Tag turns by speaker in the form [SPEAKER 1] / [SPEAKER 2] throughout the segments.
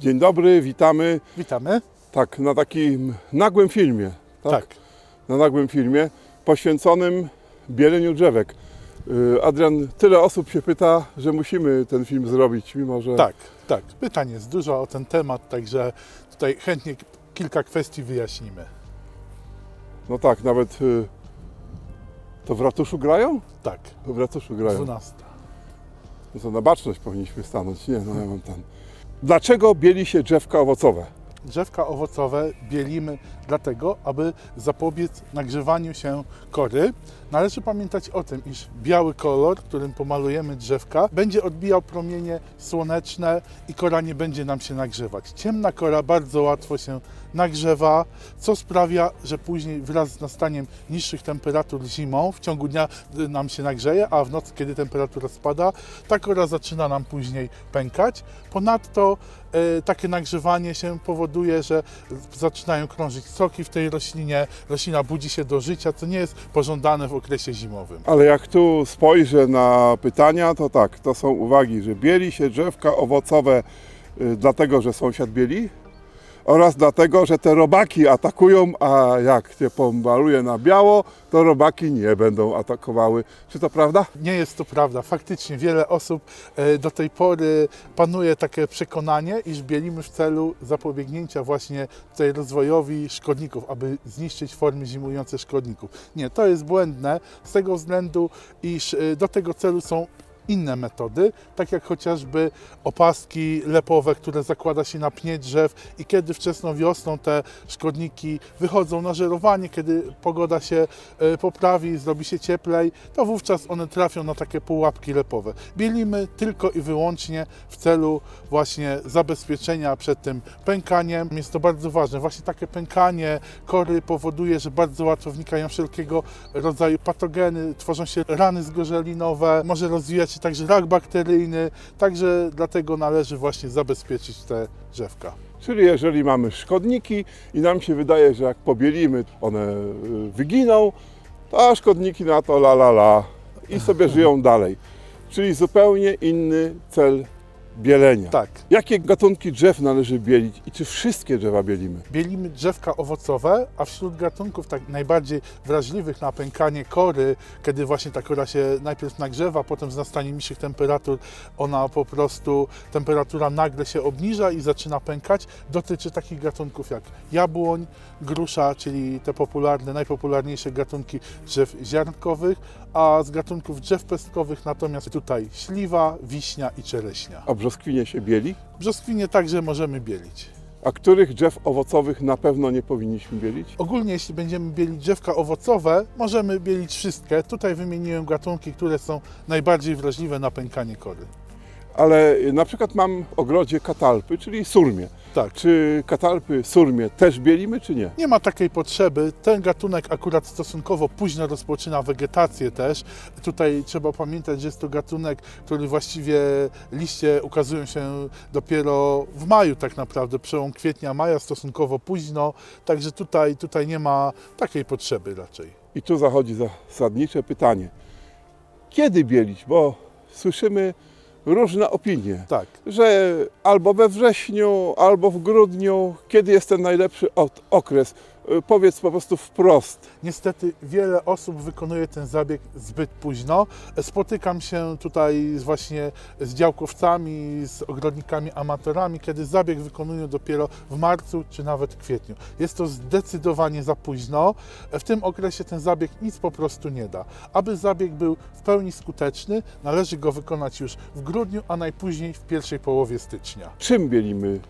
[SPEAKER 1] Dzień dobry, witamy.
[SPEAKER 2] Witamy.
[SPEAKER 1] Tak, na takim nagłym filmie. Tak,
[SPEAKER 2] Tak.
[SPEAKER 1] Na nagłym filmie poświęconym bieleniu drzewek. Yy, Adrian, tyle osób się pyta, że musimy ten film zrobić, mimo że.
[SPEAKER 2] Tak, tak. Pytań jest dużo o ten temat, także tutaj chętnie kilka kwestii wyjaśnimy.
[SPEAKER 1] No tak, nawet. yy, To w ratuszu grają?
[SPEAKER 2] Tak,
[SPEAKER 1] W ratuszu grają.
[SPEAKER 2] 12.
[SPEAKER 1] No to na baczność powinniśmy stanąć. Nie, no ja mam ten. Dlaczego bieli się drzewka owocowe?
[SPEAKER 2] Drzewka owocowe bielimy dlatego, aby zapobiec nagrzewaniu się kory. Należy pamiętać o tym, iż biały kolor, którym pomalujemy drzewka, będzie odbijał promienie słoneczne i kora nie będzie nam się nagrzewać. Ciemna kora bardzo łatwo się nagrzewa, co sprawia, że później wraz z nastaniem niższych temperatur zimą w ciągu dnia y, nam się nagrzeje, a w nocy, kiedy temperatura spada, ta kora zaczyna nam później pękać. Ponadto e, takie nagrzewanie się powoduje, że zaczynają krążyć soki w tej roślinie, roślina budzi się do życia, co nie jest pożądane w okresie zimowym.
[SPEAKER 1] Ale jak tu spojrzę na pytania, to tak, to są uwagi, że bieli się drzewka owocowe y, dlatego, że sąsiad bieli oraz dlatego, że te robaki atakują, a jak się pomaluje na biało, to robaki nie będą atakowały. Czy to prawda?
[SPEAKER 2] Nie jest to prawda. Faktycznie wiele osób e, do tej pory panuje takie przekonanie, iż bielimy w celu zapobiegnięcia właśnie tutaj rozwojowi szkodników, aby zniszczyć formy zimujące szkodników. Nie, to jest błędne z tego względu, iż e, do tego celu są inne metody, tak jak chociażby opaski lepowe, które zakłada się na pnie drzew i kiedy wczesną wiosną te szkodniki wychodzą na żerowanie, kiedy pogoda się e, poprawi, zrobi się cieplej, to wówczas one trafią na takie pułapki lepowe. Bielimy tylko i wyłącznie w celu właśnie zabezpieczenia przed tym pękaniem. Jest to bardzo ważne. Właśnie takie pękanie kory powoduje, że bardzo łatwo wnikają wszelkiego rodzaju patogeny, tworzą się rany zgorzelinowe, może rozwijać się także rak bakteryjny, także dlatego należy właśnie zabezpieczyć te drzewka.
[SPEAKER 1] Czyli jeżeli mamy szkodniki i nam się wydaje, że jak pobielimy, one y, wyginą, to szkodniki na to la la la i sobie żyją dalej. Czyli zupełnie inny cel bielenia.
[SPEAKER 2] Tak.
[SPEAKER 1] Jakie gatunki drzew należy bielić i czy wszystkie drzewa bielimy?
[SPEAKER 2] Bielimy drzewka owocowe, a wśród gatunków tak najbardziej wrażliwych na pękanie kory, kiedy właśnie ta kora się najpierw nagrzewa, potem z nastaniem niższych temperatur ona po prostu, temperatura nagle się obniża i zaczyna pękać, dotyczy takich gatunków jak jabłoń, grusza, czyli te popularne, najpopularniejsze gatunki drzew ziarnkowych, a z gatunków drzew pestkowych natomiast tutaj śliwa, wiśnia i czereśnia.
[SPEAKER 1] A brzoskwinie się bieli?
[SPEAKER 2] Brzoskwinie także możemy bielić.
[SPEAKER 1] A których drzew owocowych na pewno nie powinniśmy bielić?
[SPEAKER 2] Ogólnie, jeśli będziemy bielić drzewka owocowe, możemy bielić wszystkie. Tutaj wymieniłem gatunki, które są najbardziej wrażliwe na pękanie kory.
[SPEAKER 1] Ale na przykład mam w ogrodzie katalpy, czyli surmie.
[SPEAKER 2] Tak.
[SPEAKER 1] Czy katalpy, surmie też bielimy, czy nie?
[SPEAKER 2] Nie ma takiej potrzeby. Ten gatunek akurat stosunkowo późno rozpoczyna wegetację też. Tutaj trzeba pamiętać, że jest to gatunek, który właściwie liście ukazują się dopiero w maju tak naprawdę, przełom kwietnia, maja stosunkowo późno. Także tutaj, tutaj nie ma takiej potrzeby raczej.
[SPEAKER 1] I tu zachodzi zasadnicze pytanie. Kiedy bielić? Bo słyszymy różne opinie,
[SPEAKER 2] Tak.
[SPEAKER 1] że albo we wrześniu, albo w grudniu, kiedy jest ten najlepszy okres. Y, Powiedz po prostu wprost.
[SPEAKER 2] Niestety wiele osób wykonuje ten zabieg zbyt późno. Spotykam się tutaj właśnie z działkowcami, z ogrodnikami amatorami, kiedy zabieg wykonują dopiero w marcu czy nawet kwietniu. Jest to zdecydowanie za późno. W tym okresie ten zabieg nic po prostu nie da. Aby zabieg był w pełni skuteczny, należy go wykonać już w grudniu, a najpóźniej w pierwszej połowie stycznia.
[SPEAKER 1] Czym bielimy?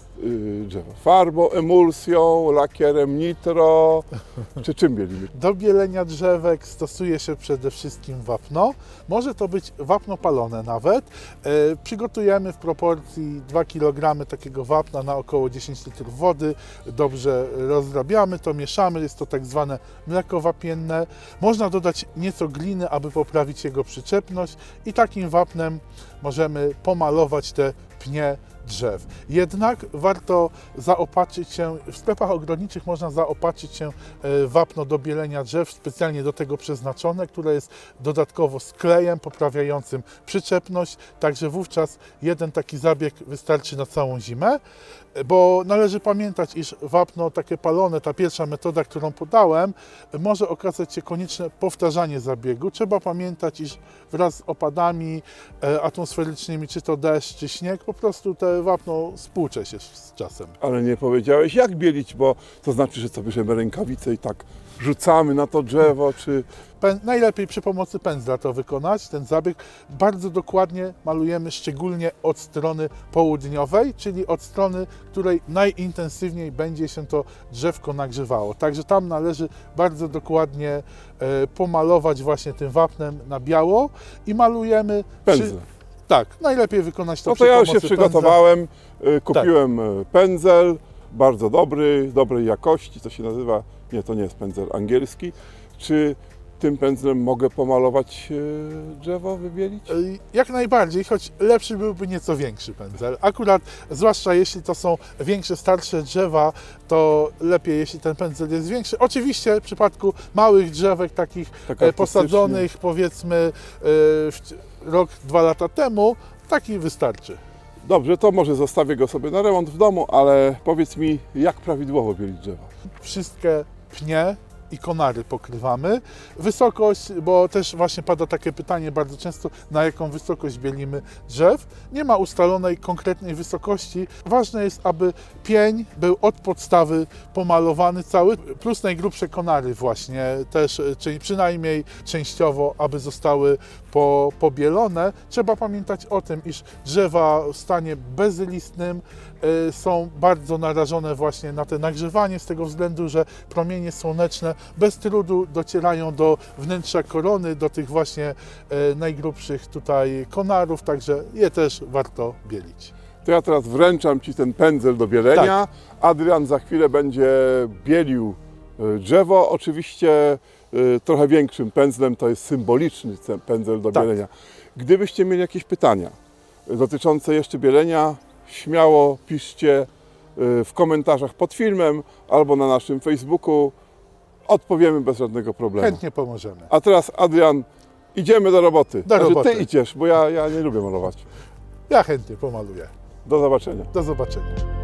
[SPEAKER 1] Farbą, emulsją, lakierem nitro? Czy czym bielimy?
[SPEAKER 2] Do bielenia drzewek stosuje się przede wszystkim wapno. Może to być wapno palone nawet. E, przygotujemy w proporcji 2 kg takiego wapna na około 10 litrów wody. Dobrze rozrabiamy to, mieszamy. Jest to tak zwane mleko wapienne. Można dodać nieco gliny, aby poprawić jego przyczepność i takim wapnem możemy pomalować te pnie drzew. Jednak warto zaopatrzyć się, w sklepach ogrodniczych można zaopatrzyć się e, wapno do bielenia drzew, specjalnie do tego przeznaczone, które jest dodatkowo z klejem poprawiającym przyczepność, także wówczas jeden taki zabieg wystarczy na całą zimę, bo należy pamiętać, iż wapno takie palone, ta pierwsza metoda, którą podałem, może okazać się konieczne powtarzanie zabiegu. Trzeba pamiętać, iż wraz z opadami e, atmosferycznymi, czy to deszcz, czy śnieg, po prostu te wapno spłucze się z czasem.
[SPEAKER 1] Ale nie powiedziałeś jak bielić, bo to znaczy, że co bierzemy rękawice i tak rzucamy na to drzewo, czy
[SPEAKER 2] Pę- najlepiej przy pomocy pędzla to wykonać, ten zabieg. Bardzo dokładnie malujemy, szczególnie od strony południowej, czyli od strony, której najintensywniej będzie się to drzewko nagrzewało. Także tam należy bardzo dokładnie e, pomalować właśnie tym wapnem na biało i malujemy
[SPEAKER 1] pędzle.
[SPEAKER 2] Tak, najlepiej wykonać to
[SPEAKER 1] No
[SPEAKER 2] przy
[SPEAKER 1] to ja już się
[SPEAKER 2] pomocy
[SPEAKER 1] przygotowałem, y, kupiłem y, pędzel, bardzo dobry, dobrej jakości, to się nazywa, nie to nie jest pędzel angielski. Czy tym pędzlem mogę pomalować y, drzewo, wybielić?
[SPEAKER 2] Y, Jak najbardziej, choć lepszy byłby nieco większy pędzel. Akurat, zwłaszcza jeśli to są większe, starsze drzewa, to lepiej, jeśli ten pędzel jest większy. Oczywiście w przypadku małych drzewek, takich
[SPEAKER 1] Tak
[SPEAKER 2] e, posadzonych powiedzmy e, rok, dwa lata temu, taki wystarczy.
[SPEAKER 1] Dobrze, to może zostawię go sobie na remont w domu, ale powiedz mi, jak prawidłowo bielić drzewo?
[SPEAKER 2] Wszystkie pnie i konary pokrywamy. Wysokość, bo też właśnie pada takie pytanie bardzo często, na jaką wysokość bielimy drzew. Nie ma ustalonej konkretnej wysokości. Ważne jest, aby pień był od podstawy pomalowany cały, plus najgrubsze konary właśnie też, czyli przynajmniej częściowo, aby zostały po, pobielone. Trzeba pamiętać o tym, iż drzewa w stanie bezlistnym y, są bardzo narażone właśnie na te nagrzewanie z tego względu, że promienie słoneczne bez trudu docierają do wnętrza korony, do tych właśnie y, najgrubszych tutaj konarów, także je też warto bielić.
[SPEAKER 1] To ja teraz wręczam Ci ten pędzel do bielenia.
[SPEAKER 2] Tak.
[SPEAKER 1] Adrian za chwilę będzie bielił y, drzewo. Oczywiście y, trochę większym pędzlem, to jest symboliczny pędzel do
[SPEAKER 2] Tak.
[SPEAKER 1] bielenia. Gdybyście mieli jakieś pytania dotyczące jeszcze bielenia, śmiało piszcie w komentarzach pod filmem albo na naszym Facebooku. Odpowiemy bez żadnego problemu.
[SPEAKER 2] Chętnie pomożemy.
[SPEAKER 1] A teraz Adrian, idziemy do roboty.
[SPEAKER 2] Do
[SPEAKER 1] Znaczy,
[SPEAKER 2] roboty.
[SPEAKER 1] Ty idziesz, bo ja, ja nie lubię malować.
[SPEAKER 2] Ja chętnie pomaluję.
[SPEAKER 1] Do zobaczenia.
[SPEAKER 2] Do zobaczenia.